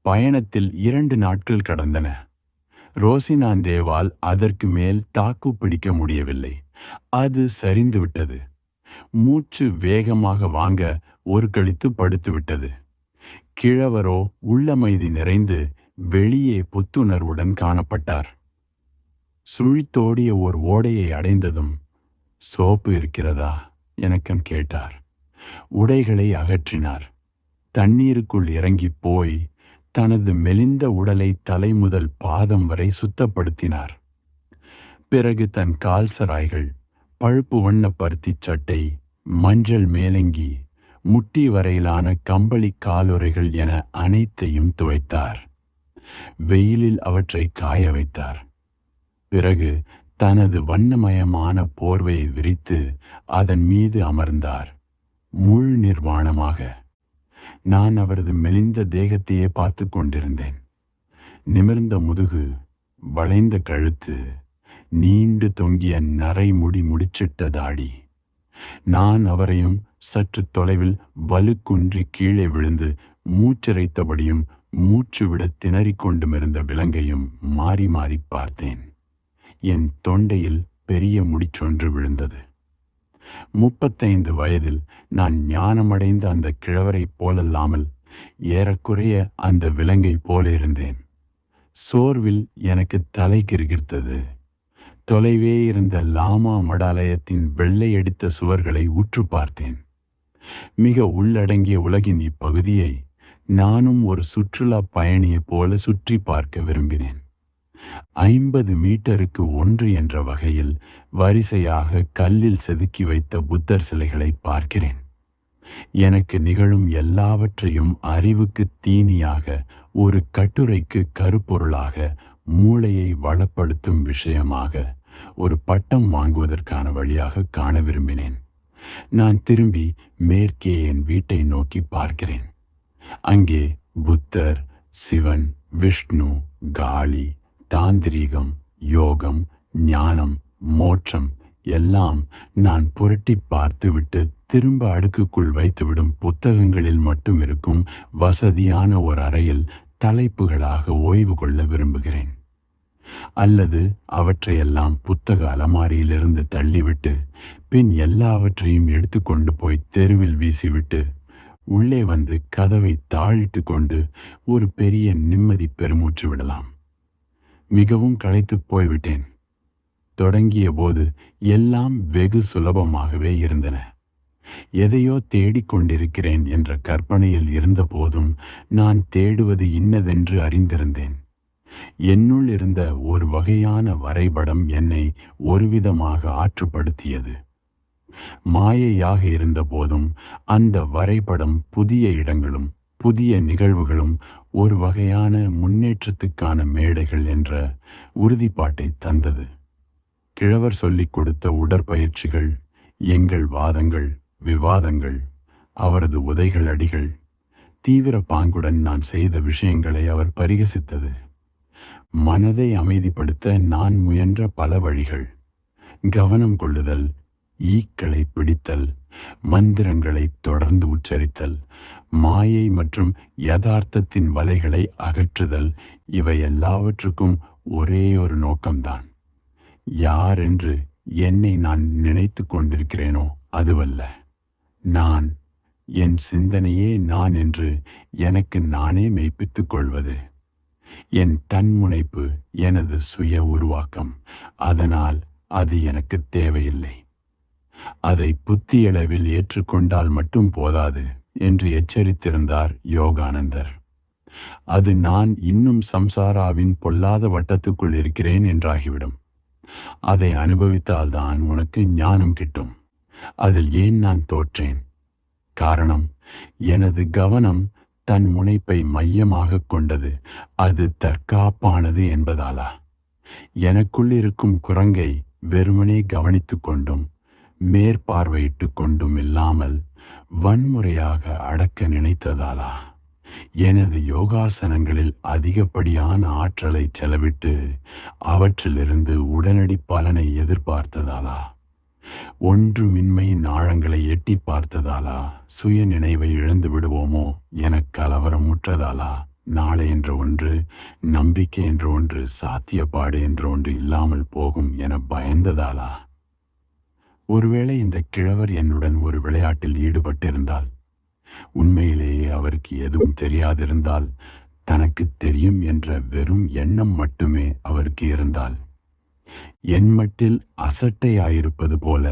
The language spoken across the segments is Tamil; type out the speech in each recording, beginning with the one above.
பயணத்தில் இரண்டு நாட்கள் கடந்தன. ரோசினாந்தேவால் அதற்கு மேல் தாக்கு பிடிக்க முடியவில்லை. அது சரிந்து விட்டது மூச்சு வேகமாக வாங்க ஒரு கழித்து படுத்து விட்டது. கிழவரோ உள்ளமைதி நிறைந்து வெளியே புத்துணர்வுடன் காணப்பட்டார். சுழித்தோடிய ஓர் ஓடையை அடைந்ததும் சோப்பு இருக்கிறதா? எனக்கும் கேட்டார். உடைகளை அகற்றினார். தண்ணீருக்குள் இறங்கிப் போய் தனது மெலிந்த உடலை தலை முதல் பாதம் வரை சுத்தப்படுத்தினார். பிறகு தன் கால்சராய்கள் பழுப்பு வண்ண பருத்திச் சட்டை மஞ்சள் மேலங்கி முட்டி வரையிலான கம்பளி காலுறைகள் என அனைத்தையும் துவைத்தார். வெயிலில் அவற்றை காய வைத்தார். பிறகு தனது வண்ணமயமான போர்வையை விரித்து அதன் மீது அமர்ந்தார். முழு நிர்வாணமாக நான் அவரது மெலிந்த தேகத்தையே பார்த்து கொண்டிருந்தேன். நிமிர்ந்த முதுகு வளைந்த கழுத்து நீண்டு தொங்கிய நரை முடி முடிச்சிட்ட தாடி. நான் அவரையும் சற்று தொலைவில் வலுக்குன்றி கீழே விழுந்து மூச்சிறைத்தபடியும் மூச்சு விட திணறிக் கொண்டுமிருந்த விலங்கையும் மாறி மாறி பார்த்தேன். என் தொண்டையில் பெரிய முடிச்சொன்று விழுந்தது. முப்பத்தைந்து வயதில் நான் ஞானமடைந்த அந்த கிழவரைப் போலல்லாமல் ஏறக்குறைய அந்த விலங்கை போலிருந்தேன் சோர்வில் எனக்கு தலை கிருகிர்த்தது. தொலைவே இருந்த லாமா மடாலயத்தின் வெள்ளையடித்த சுவர்களை உற்று பார்த்தேன். மிக உள்ளடங்கிய உலகின் இப்பகுதியை நானும் ஒரு சுற்றுலா பயணியைப் போல சுற்றி பார்க்க விரும்பினேன். ஐம்பது மீட்டருக்கு ஒன்று என்ற வகையில் வரிசையாக கல்லில் செதுக்கி வைத்த புத்தர் சிலைகளை பார்க்கிறேன். எனக்கு நிகழும் எல்லாவற்றையும் அறிவுக்கு தீனியாக ஒரு கட்டுரைக்கு கருப்பொருளாக மூளையை வளப்படுத்தும் விஷயமாக ஒரு பட்டம் வாங்குவதற்கான வழியாக காண விரும்பினேன். நான் திரும்பி மேற்கே என் வீட்டை நோக்கி பார்க்கிறேன். அங்கே புத்தர் சிவன் விஷ்ணு காளி தாந்திரீகம் யோகம் ஞானம் மோட்சம் எல்லாம் நான் புரட்டி பார்த்துவிட்டு திரும்ப அடுக்குக்குள் வைத்துவிடும் புத்தகங்களில் மட்டும் இருக்கும் வசதியான ஒரு அறையில் தலைப்புகளாக ஓய்வு கொள்ள விரும்புகிறேன். அல்லது அவற்றையெல்லாம் புத்தக அலமாரியிலிருந்து தள்ளிவிட்டு பின் எல்லாவற்றையும் எடுத்துக்கொண்டு போய் தெருவில் வீசிவிட்டு உள்ளே வந்து கதவை தாழிட்டு கொண்டு ஒரு பெரிய நிம்மதி பெருமூச்சு விடலாம். மிகவும் களைத்துப் போய்விட்டேன். தொடங்கிய போது எல்லாம் வெகு சுலபமாகவே இருந்தன. எதையோ தேடிக் கொண்டிருக்கிறேன் என்ற கற்பனையில் இருந்தபோதும் நான் தேடுவது இன்னதென்று அறிந்திருந்தேன். என்னுள் இருந்த ஒரு வகையான வரைபடம் என்னை ஒருவிதமாக ஆற்றுப்படுத்தியது. மாயையாக இருந்தபோதும் அந்த வரைபடம் புதிய இடங்களும் புதிய நிகழ்வுகளும் ஒரு வகையான முன்னேற்றத்துக்கான மேடைகள் என்ற உறுதிப்பாட்டை தந்தது. கிழவர் சொல்லிக் கொடுத்த உடற்பயிற்சிகள் எங்கள் வாதங்கள் விவாதங்கள் அவரது உதைகள் அடிகள் தீவிர பாங்குடன் நான் செய்த விஷயங்களை அவர் பரிகசித்தது. மனதை அமைதிப்படுத்த நான் முயன்ற பல வழிகள் கவனம் கொள்ளுதல் ஈக்களை பிடித்தல் மந்திரங்களை தொடர்ந்து உச்சரித்தல் மாயை மற்றும் யதார்த்தத்தின் வலைகளை அகற்றுதல் இவை எல்லாவற்றுக்கும் ஒரே ஒரு நோக்கம்தான். யார் என்று என்னை நான் நினைத்து கொண்டிருக்கிறேனோ அதுவல்ல. நான் என் சிந்தனையே நான் என்று எனக்கு நானே மெய்ப்பித்துக் கொள்வது. என் தன்முனைப்பு எனது சுய உருவாக்கம். அதனால் அது எனக்கு தேவையில்லை. அதை புத்தியளவில் ஏற்றுக்கொண்டால் மட்டும் போதாது என்று எச்சரித்திருந்தார் யோகானந்தர். அது நான் இன்னும் சம்சாராவின் பொல்லாத வட்டத்துக்குள் இருக்கிறேன் என்றாகிவிடும். அதை அனுபவித்தால்தான் உனக்கு ஞானம் கிட்டும். அதில் ஏன் நான் தோற்றேன்? காரணம் எனது கவனம் தன் முனைப்பை மையமாக கொண்டது. அது தற்காப்பானது என்பதாலா? எனக்குள் இருக்கும் குரங்கை வெறுமனே கவனித்துக் கொண்டும் மேற்பார்வையிட்டு கொண்டும் இல்லாமல் வன்முறையாக அடக்க நினைத்ததாலா? எனது யோகாசனங்களில் அதிகப்படியான ஆற்றலை செலவிட்டு அவற்றிலிருந்து உடனடி பலனை எதிர்பார்த்ததாலா? ஒன்றுமின்மையின் ஆழங்களை எட்டி பார்த்ததாலா? சுய நினைவை இழந்து விடுவோமோ என கலவரம் முற்றதாலா நாளை என்ற ஒன்று நம்பிக்கை என்ற ஒன்று சாத்தியப்பாடு என்ற ஒன்று இல்லாமல் போகும் என பயந்ததாலா? ஒருவேளை இந்த கிழவர் என்னுடன் ஒரு விளையாட்டில் ஈடுபட்டிருந்தால் உண்மையிலேயே அவருக்கு எதுவும் தெரியாதிருந்தால் தனக்கு தெரியும் என்ற வெறும் எண்ணம் மட்டுமே அவருக்கு இருந்தால் என் மட்டில் அசட்டையாயிருப்பது போல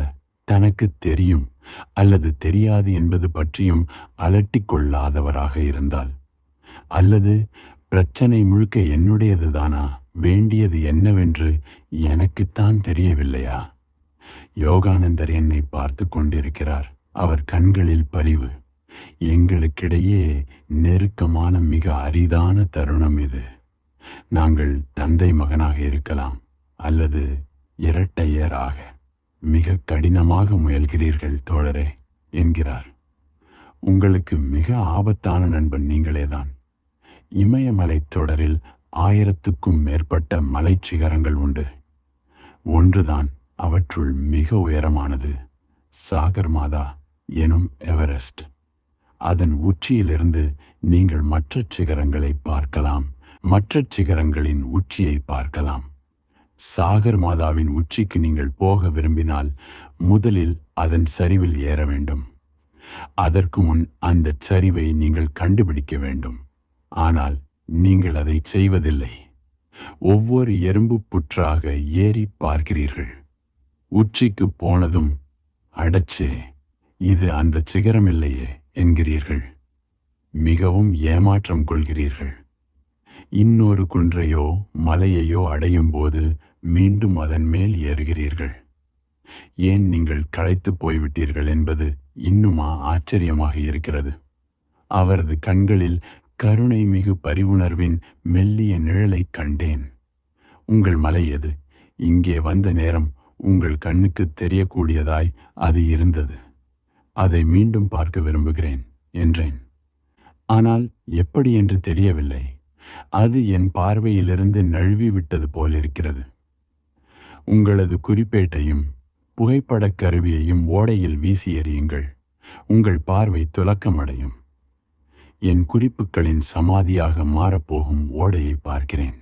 தனக்கு தெரியும் அல்லது தெரியாது என்பது பற்றியும் அலட்டிக் கொள்ளாதவராக இருந்தால் அல்லது பிரச்சனை முழுக்க என்னுடையதுதானா? வேண்டியது என்னவென்று எனக்குத்தான் தெரியவில்லையா? யோகானந்தர் என்னை பார்த்து கொண்டிருக்கிறார். அவர் கண்களில் பரிவு எங்களுக்கிடையே நெருக்கமான மிக அரிதான தருணம் இது. நாங்கள் தந்தை மகனாக இருக்கலாம் அல்லது இரட்டையராக. மிக கடினமாக முயல்கிறீர்கள் தோழரே என்கிறார். உங்களுக்கு மிக ஆபத்தான நண்பன் நீங்களேதான். இமயமலைத் தொடரில் ஆயிரத்துக்கும் மேற்பட்ட மலைச்சிகரங்கள் உண்டு. ஒன்றுதான் அவற்றுள் மிக உயரமானது சாகர் மாதா எனும் எவரெஸ்ட். அதன் உச்சியிலிருந்து நீங்கள் மற்ற சிகரங்களை பார்க்கலாம் மற்ற சிகரங்களின் உச்சியை பார்க்கலாம். சாகர் மாதாவின் உச்சிக்கு நீங்கள் போக விரும்பினால் முதலில் அதன் சரிவில் ஏற வேண்டும். அதற்கு முன் அந்த சரிவை நீங்கள் கண்டுபிடிக்க வேண்டும். ஆனால் நீங்கள் அதை செய்வதில்லை. ஒவ்வொரு எறும்பு புற்றாக ஏறி பார்க்கிறீர்கள். உச்சிக்கு போனதும் அடச்சே இது அந்த சிகரம் இல்லையே என்கிறீர்கள். மிகவும் ஏமாற்றம் கொள்கிறீர்கள். இன்னொரு குன்றையோ மலையையோ அடையும் போது மீண்டும் அதன் மேல் ஏறுகிறீர்கள். ஏன் நீங்கள் களைத்து போய்விட்டீர்கள் என்பது இன்னுமா ஆச்சரியமாக இருக்கிறது. அவரது கண்களில் கருணை மிகு பரிவுணர்வின் மெல்லிய நிழலை கண்டேன். உங்கள் மலை எது? இங்கே வந்த நேரம் உங்கள் கண்ணுக்கு தெரியக்கூடியதாய் அது இருந்தது. அதை மீண்டும் பார்க்க விரும்புகிறேன் என்றேன். ஆனால் எப்படி என்று தெரியவில்லை. அது என் பார்வையிலிருந்து நழுவி விட்டது போலிருக்கிறது. உங்களது குறிப்பேட்டையும் புகைப்படக் கருவியையும் ஓடையில் வீசி எறியுங்கள். உங்கள் பார்வை துலக்கமடையும். என் குறிப்புகளின் சமாதியாக மாறப்போகும் ஓடையை பார்க்கிறேன்.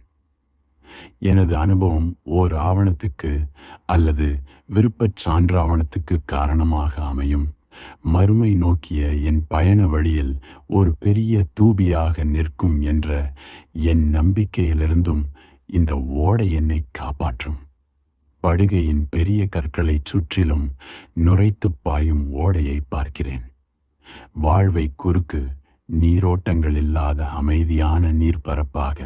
எனது அனுபவம் ஓர் ஆவணத்துக்கு அல்லது விருப்பச் சான்று ஆவணத்துக்கு காரணமாக அமையும். மறுமை நோக்கிய என் பயண வழியில் ஒரு பெரிய தூபியாக நிற்கும் என்ற என் நம்பிக்கையிலிருந்தும் இந்த ஓடை என்னை காப்பாற்றும். படுகையின் பெரிய கற்களைச் சுற்றிலும் நுரைத்துப் பாயும் ஓடையை பார்க்கிறேன். வாழ்வை குறுக்கு நீரோட்டங்கள் இல்லாத அமைதியான நீர்ப்பரப்பாக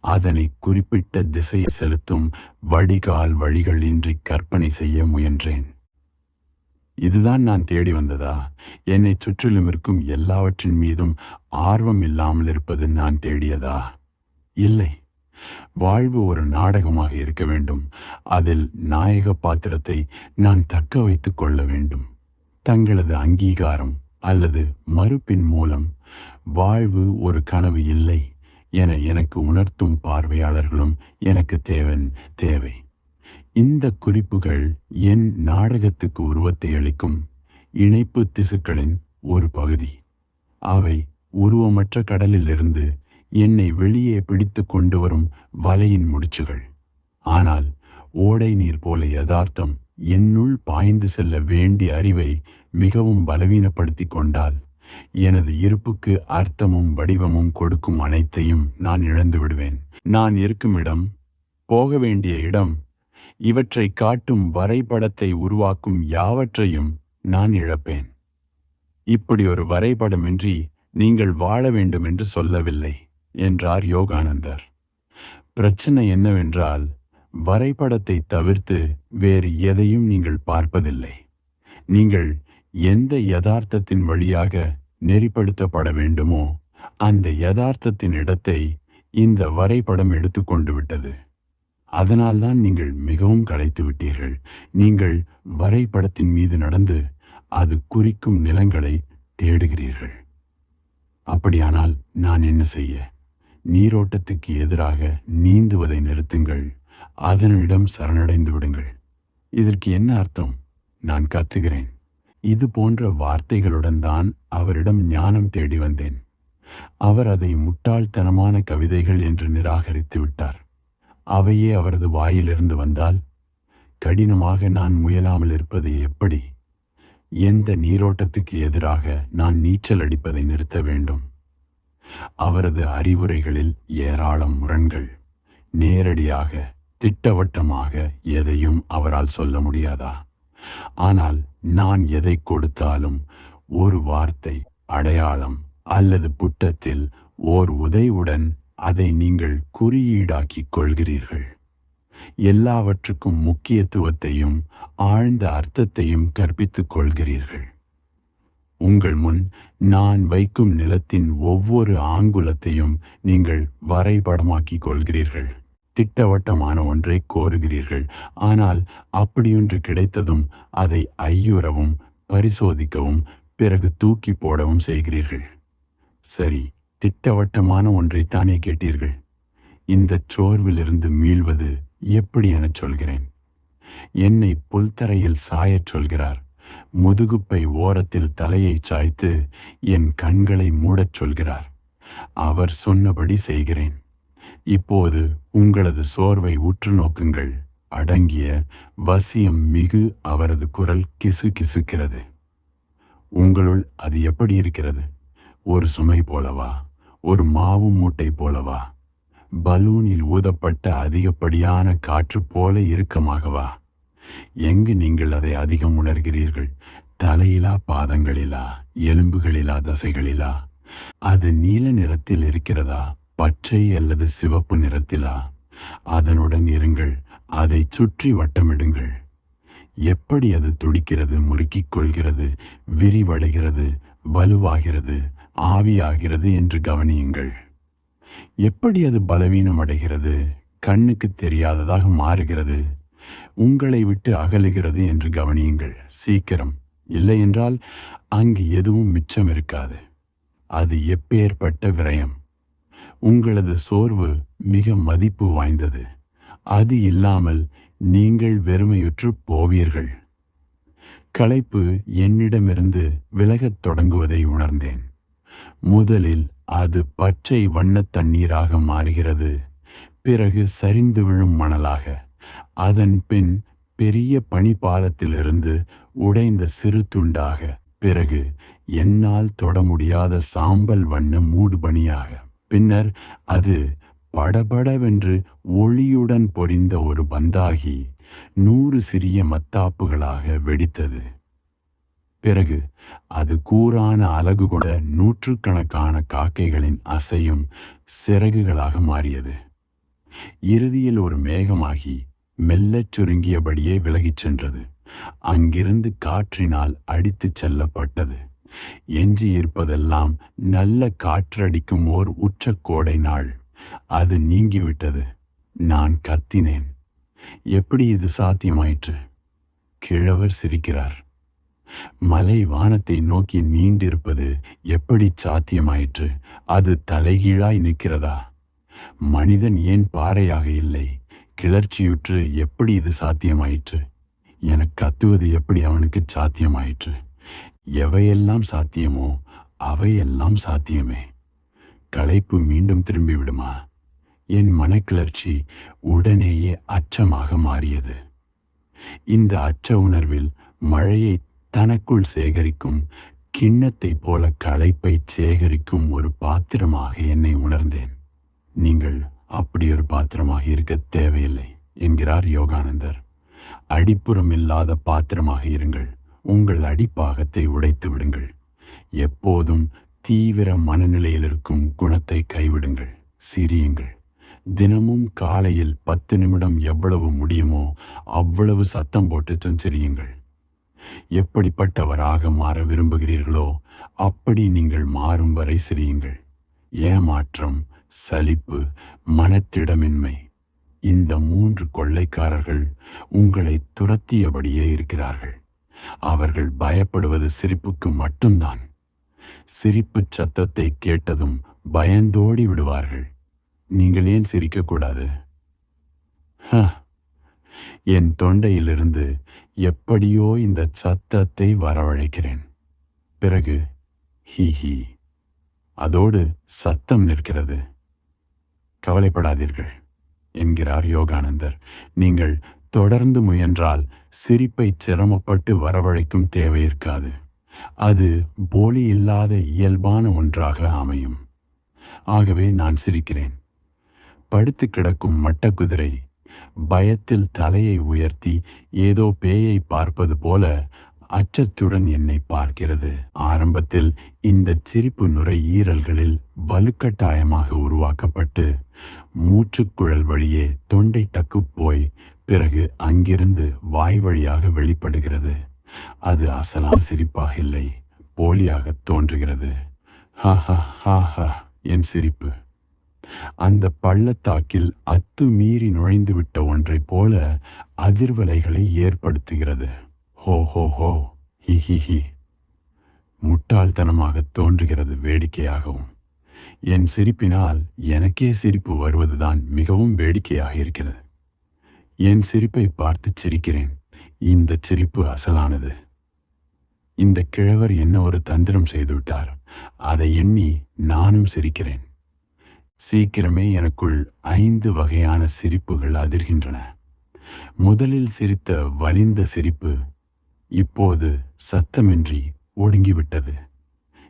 அதனை குறிப்பிட்ட திசை செலுத்தும் வடிகால் வழிகள் இன்றி கற்பனை செய்ய முயன்றேன். இதுதான் நான் தேடி வந்ததா? என்னை சுற்றிலும் இருக்கும் எல்லாவற்றின் மீதும் ஆர்வம் இல்லாமல் இருப்பது நான் தேடியதா? இல்லை. வாழ்வு ஒரு நாடகமாக இருக்க வேண்டும். அதில் நாயக பாத்திரத்தை நான் தக்க வைத்துக் கொள்ள வேண்டும். தங்களது அங்கீகாரம் அல்லது மறுப்பின் மூலம் வாழ்வு ஒரு கனவு இல்லை. என எனக்கு உணர்த்தும் பார்வையாளர்களும் எனக்கு தேவன் தேவை. இந்த குறிப்புகள் என் நாடகத்துக்கு உருவத்தை அளிக்கும் இணைப்பு திசுக்களின் ஒரு பகுதி. அவை உருவமற்ற கடலிலிருந்து என்னை வெளியே பிடித்து கொண்டு வரும் வலையின் முடிச்சுகள். ஆனால் ஓடை நீர் போல யதார்த்தம் என்னுள் பாய்ந்து செல்ல வேண்டிய அறிவை மிகவும் பலவீனப்படுத்தி கொண்டால் எனது இருப்புக்கு அர்த்தமும் வடிவமும் கொடுக்கும் அனைத்தையும் நான் இழந்து விடுவேன். நான் இருக்கும் இடம் போக வேண்டிய இடம் இவற்றை காட்டும் வரைபடத்தை உருவாக்கும் யாவற்றையும் நான் இழப்பேன். இப்படி ஒரு வரைபடமின்றி நீங்கள் வாழ வேண்டும் என்று சொல்லவில்லை என்றார் யோகானந்தர். பிரச்சனை என்னவென்றால் வரைபடத்தை தவிர்த்து வேறு எதையும் நீங்கள் பார்ப்பதில்லை. நீங்கள் எந்த யதார்த்தத்தின் வழியாக நெறிப்படுத்தப்பட வேண்டுமோ? அந்த யதார்த்தத்தின் இடத்தை இந்த வரைபடம் எடுத்துக்கொண்டு விட்டது. அதனால்தான் நீங்கள் மிகவும் களைத்து விட்டீர்கள். நீங்கள் வரைபடத்தின் மீது நடந்து அது குறிக்கும் நிலங்களை தேடுகிறீர்கள். அப்படியானால் நான் என்ன செய்ய? நீரோட்டத்துக்கு எதிராக நீந்துவதை நிறுத்துங்கள். அதனிடம் சரணடைந்து விடுங்கள். இதற்கு என்ன அர்த்தம்? நான் கத்துகிறேன். இது போன்ற வார்த்தைகளுடன் தான் அவரிடம் ஞானம் தேடி வந்தேன். அவர் அதை முட்டாள்தனமான கவிதைகள் என்று நிராகரித்து விட்டார். அவையே அவரது வாயிலிருந்து வந்தால் கடினமாக நான் முயலாமல் இருப்பது எப்படி? எந்த நீரோட்டத்துக்கு எதிராக நான் நீச்சல் அடிப்பதை நிறுத்த வேண்டும்? அவரது அறிவுரைகளில் ஏராளம் முரண்கள் நேரடியாக திட்டவட்டமாக எதையும் அவரால் சொல்ல முடியாதா? ஆனால் நான் எதை கொடுத்தாலும் ஒரு வார்த்தை அடையாளம் அல்லது புட்டத்தில் ஓர் உதைவுடன் அதை நீங்கள் குறியீடாக்கிக் கொள்கிறீர்கள். எல்லாவற்றுக்கும் முக்கியத்துவத்தையும் ஆழ்ந்த அர்த்தத்தையும் கற்பித்துக் கொள்கிறீர்கள். உங்கள் முன் நான் வைக்கும் நிலத்தின் ஒவ்வொரு ஆங்குலத்தையும் நீங்கள் வரைபடமாக்கிக் கொள்கிறீர்கள். திட்டவட்டமான ஒன்றை கோருகிறீர்கள். ஆனால் அப்படியொன்று கிடைத்ததும் அதை ஐயுறவும் பரிசோதிக்கவும் பிறகு தூக்கி போடவும் செய்கிறீர்கள். சரி திட்டவட்டமான ஒன்றைத்தானே கேட்டீர்கள். இந்த சோர்விலிருந்து மீள்வது எப்படி எனச் சொல்கிறேன். என்னை புல்தரையில் சாயச் சொல்கிறார். முதுகுப்பை ஓரத்தில் தலையை சாய்த்து என் கண்களை மூடச் சொல்கிறார். அவர் சொன்னபடி செய்கிறேன். இப்போது உங்களது சோர்வை உற்று நோக்குங்கள். அடங்கிய வசியம் மிகு அவரது குரல் கிசு கிசுக்கிறது. உங்களுள் அது எப்படி இருக்கிறது? ஒரு சுமை போலவா? ஒரு மாவு மூட்டை போலவா? பலூனில் ஊதப்பட்ட அதிகப்படியான காற்று போல இறுக்கமாகவா? எங்கு நீங்கள் அதை அதிகம் உணர்கிறீர்கள்? தலையிலா பாதங்களிலா எலும்புகளிலா தசைகளிலா? அது நீல நிறத்தில் இருக்கிறதா? பச்சை அல்லது சிவப்பு நிறத்திலா? அதனுடன் இருங்கள் அதை சுற்றி வட்டமிடுங்கள். எப்படி அது துடிக்கிறது முறுக்கிக் கொள்கிறது விரிவடைகிறது வலுவாகிறது ஆவியாகிறது என்று கவனியுங்கள். எப்படி அது பலவீனம் அடைகிறது கண்ணுக்கு தெரியாததாக மாறுகிறது உங்களை விட்டு அகலுகிறது என்று கவனியுங்கள். சீக்கிரம். இல்லை என்றால் அங்கு எதுவும் மிச்சம் இருக்காது. அது எப்பேற்பட்ட விரயம். உங்களது சோர்வு மிக மதிப்பு வாய்ந்தது. அது இல்லாமல் நீங்கள் வெறுமையுற்று போவீர்கள். களைப்பு என்னிடமிருந்து விலகத் தொடங்குவதை உணர்ந்தேன். முதலில் அது பச்சை வண்ணத் தண்ணீராக மாறுகிறது. பிறகு சரிந்து விழும் மணலாக. அதன் பின் பெரிய பனிப்பாலத்திலிருந்து உடைந்த சிறு துண்டாக. பிறகு என்னால் தொட முடியாத சாம்பல் வண்ண மூடுபனியாக. பின்னர் அது படபடவென்று ஒளியுடன் பொரிந்த ஒரு பந்தாகி நூறு சிறிய மத்தாப்புகளாக வெடித்தது. பிறகு அது கூரான அலகு கொண்ட நூற்றுக்கணக்கான காக்கைகளின் அசையும் சிறகுகளாக மாறியது. இறுதியில் ஒரு மேகமாகி மெல்லச் சுருங்கியபடியே விலகிச் சென்றது. அங்கிருந்து காற்றினால் அடித்துச் செல்லப்பட்டது. எஞ்சி இருப்பதெல்லாம் நல்ல காற்றடிக்கும் ஓர் உச்ச கோடை நாள். அது நீங்கிவிட்டது. நான் கத்தினேன். எப்படி இது சாத்தியமாயிற்று? கிழவர் சிரிக்கிறார். மலை வானத்தை நோக்கி நீண்டிருப்பது எப்படி சாத்தியமாயிற்று? அது தலைகீழாய் நிற்கிறதா? மனிதன் ஏன் பாறையாக இல்லை? கிளர்ச்சியுற்று எப்படி இது சாத்தியமாயிற்று? எனக்கு கத்துவது எப்படி அவனுக்கு சாத்தியமாயிற்று? எவையெல்லாம் சாத்தியமோ அவையெல்லாம் சாத்தியமே. களைப்பு மீண்டும் திரும்பி விடுமா? என் மனக்கிளர்ச்சி உடனேயே அச்சமாக மாறியது. இந்த அச்ச உணர்வில் மழையை தனக்குள் சேகரிக்கும் கிண்ணத்தைப் போல களைப்பை சேகரிக்கும் ஒரு பாத்திரமாக என்னை உணர்ந்தேன். நீங்கள் அப்படி ஒரு பாத்திரமாக இருக்க தேவையில்லை என்கிறார் யோகானந்தர். அடிப்புறம் இல்லாத பாத்திரமாக இருங்கள். உங்கள் அடிப்பாகத்தை உடைத்து விடுங்கள். எப்போதும் தீவிர மனநிலையில் இருக்கும் குணத்தை கைவிடுங்கள். சிரியுங்கள். தினமும் காலையில் பத்து நிமிடம் எவ்வளவு முடியுமோ அவ்வளவு சத்தம் போட்டுட்டும் சிரியுங்கள் எப்படிப்பட்டவராக மாற விரும்புகிறீர்களோ அப்படி நீங்கள் மாறும் வரை சிரியுங்கள். ஏமாற்றம் சலிப்பு மனத்திடமின்மை. இந்த மூன்று கொள்ளைக்காரர்கள் உங்களை துரத்தியபடியே இருக்கிறார்கள். அவர்கள் பயப்படுவது சிரிப்புக்கு மட்டும்தான். சிரிப்பு சத்தத்தை கேட்டதும் பயந்தோடி விடுவார்கள். நீங்கள் ஏன் சிரிக்கக்கூடாது? என் தொண்டையிலிருந்து எப்படியோ இந்த சத்தத்தை வரவழைக்கிறேன். பிறகு ஹி ஹி அதோடு சத்தம் நிற்கிறது. கவலைப்படாதீர்கள் என்கிறார் யோகானந்தர். நீங்கள் தொடர்ந்து முயன்றால் சிரிப்பை சிரமப்பட்டு வரவழைக்கும் தேவை இருக்காது. அது போலி இல்லாத இயல்பான ஒன்றாக அமையும். ஆகவே நான் சிரிக்கிறேன். படுத்து கிடக்கும் மட்டக்குதிரை பயத்தில் தலையை உயர்த்தி ஏதோ பேயை பார்ப்பது போல அச்சத்துடன் என்னை பார்க்கிறது. ஆரம்பத்தில் இந்த சிரிப்பு நுரையீரல்களில் வலுக்கட்டாயமாக உருவாக்கப்பட்டு மூச்சுக்குழல் வழியே தொண்டை டக்கு போய் பிறகு அங்கிருந்து வாய் வழியாக வெளிப்படுகிறது. அது அசலாம் சிரிப்பாக இல்லை போலியாக தோன்றுகிறது. ஹா ஹா ஹா ஹா என் சிரிப்பு. அந்த பள்ளத்தாக்கில் அத்துமீறி நுழைந்து விட்ட ஒன்றைப் போல அதிர்வலைகளை ஏற்படுத்துகிறது. ஹோ ஹோ ஹோ ஹி ஹி ஹி முட்டாள்தனமாக தோன்றுகிறது வேடிக்கையாகவும். என் சிரிப்பினால் எனக்கே சிரிப்பு வருவதுதான் மிகவும் வேடிக்கையாக இருக்கிறது. என் சிரிப்பை பார்த்து சிரிக்கிறேன். இந்த சிரிப்பு அசலானது. இந்த கிழவர் என்ன ஒரு தந்திரம் செய்துவிட்டார். அதை எண்ணி நானும் சிரிக்கிறேன். சீக்கிரமே எனக்குள் ஐந்து வகையான சிரிப்புகள் அதிர்கின்றன. முதலில் சிரித்த வலிந்த சிரிப்பு இப்போது சத்தமின்றி ஒடுங்கிவிட்டது.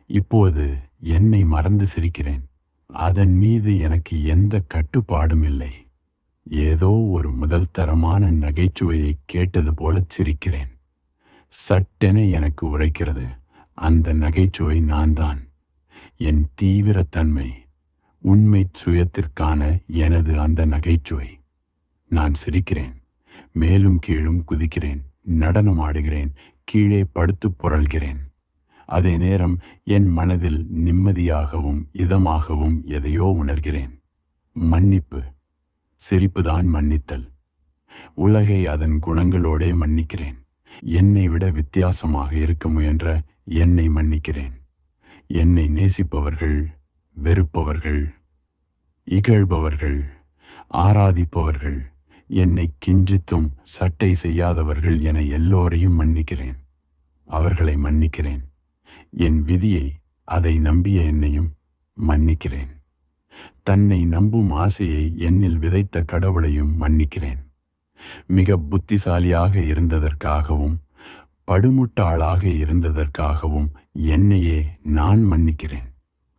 இப்போது என்னை மறந்து சிரிக்கிறேன். அதன் மீது எனக்கு எந்த கட்டுப்பாடும் இல்லை. ஏதோ ஒரு முதல் தரமான நகைச்சுவையை கேட்டது போல சிரிக்கிறேன். சட்டென எனக்கு உரைக்கிறது. அந்த நகைச்சுவை நான் தான் என் தீவிரத்தன்மை உண்மை சுயத்திற்கான எனது அந்த நகைச்சுவை. நான் சிரிக்கிறேன். மேலும் கீழும் குதிக்கிறேன். நடனம் ஆடுகிறேன். கீழே படுத்து புரள்கிறேன். அதே நேரம் என் மனதில் நிம்மதியாகவும் இதமாகவும் எதையோ உணர்கிறேன். மன்னிப்பு. சிரிப்புதான் மன்னித்தல். உலகை அதன் குணங்களோடே மன்னிக்கிறேன். என்னை விட வித்தியாசமாக இருக்க முயன்ற என்னை மன்னிக்கிறேன். என்னை நேசிப்பவர்கள் வெறுப்பவர்கள் இகழ்பவர்கள் ஆராதிப்பவர்கள் என்னை கிஞ்சித்தும் சட்டை செய்யாதவர்கள் என எல்லோரையும் மன்னிக்கிறேன். அவர்களை மன்னிக்கிறேன். என் விதியை அதை நம்பிய என்னையும் மன்னிக்கிறேன். தன்னை நம்பும் ஆசையை என்னில் விதைத்த கடவுளையும் மன்னிக்கிறேன். மிக புத்திசாலியாக இருந்ததற்காகவும் படுமுட்டாளாக இருந்ததற்காகவும் என்னையே நான் மன்னிக்கிறேன்.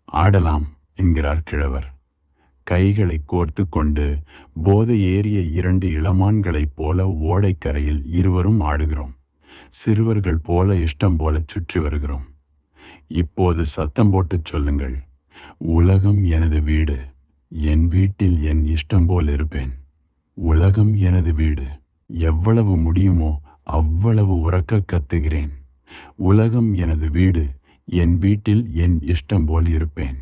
ஆடலாம் என்கிறார் கிழவர். கைகளை கோர்த்து கொண்டு போதை ஏறிய இரண்டு இளமான்களைப் போல ஓடைக்கரையில் இருவரும் ஆடுகிறோம். சிறுவர்கள் போல இஷ்டம் போல சுற்றி வருகிறோம். இப்போது சத்தம் போட்டுச் சொல்லுங்கள். உலகம் எனது வீடு என் வீட்டில் என் இஷ்டம் போல் இருப்பேன். உலகம் எனது வீடு எவ்வளவு முடியுமோ அவ்வளவு உறக்க கத்துகிறேன். உலகம் எனது வீடு என் வீட்டில் என் இஷ்டம் போல் இருப்பேன்.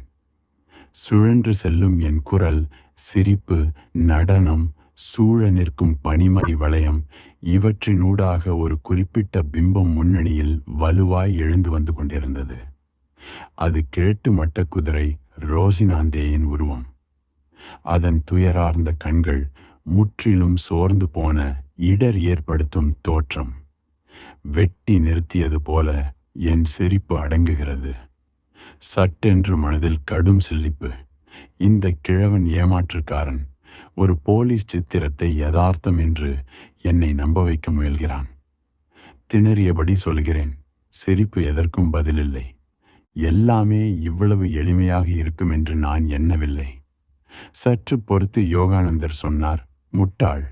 சுழன்று செல்லும் என் குரல் சிரிப்பு நடனம் சூழ நிற்கும் பனிமலை வளையம் இவற்றினூடாக ஒரு குறிப்பிட்ட பிம்பம் முன்னணியில் வலுவாய் எழுந்து வந்து கொண்டிருந்தது. அது கிழட்டு மட்ட குதிரை ரோசினாந்தேயின் உருவம். அதன் துயரார்ந்த கண்கள் முற்றிலும் சோர்ந்து போன இடர் ஏற்படுத்தும் தோற்றம். வெட்டி நிறுத்தியது போல என் சிரிப்பு அடங்குகிறது. சட்டென்று மனதில் கடும் சில்லிப்பு இந்த கிழவன் ஏமாற்றுக்காரன் ஒரு போலீஸ் சித்திரத்தை யதார்த்தம் என்று என்னை நம்ப வைக்க முயல்கிறான். திணறியபடி சொல்கிறேன் சிரிப்பு எதற்கும் பதிலில்லை. எல்லாமே இவ்வளவு எளிமையாக இருக்கும் என்று நான் எண்ணவில்லை. சற்று பொறுத்து யோகானந்தர் சொன்னார் முட்டாள்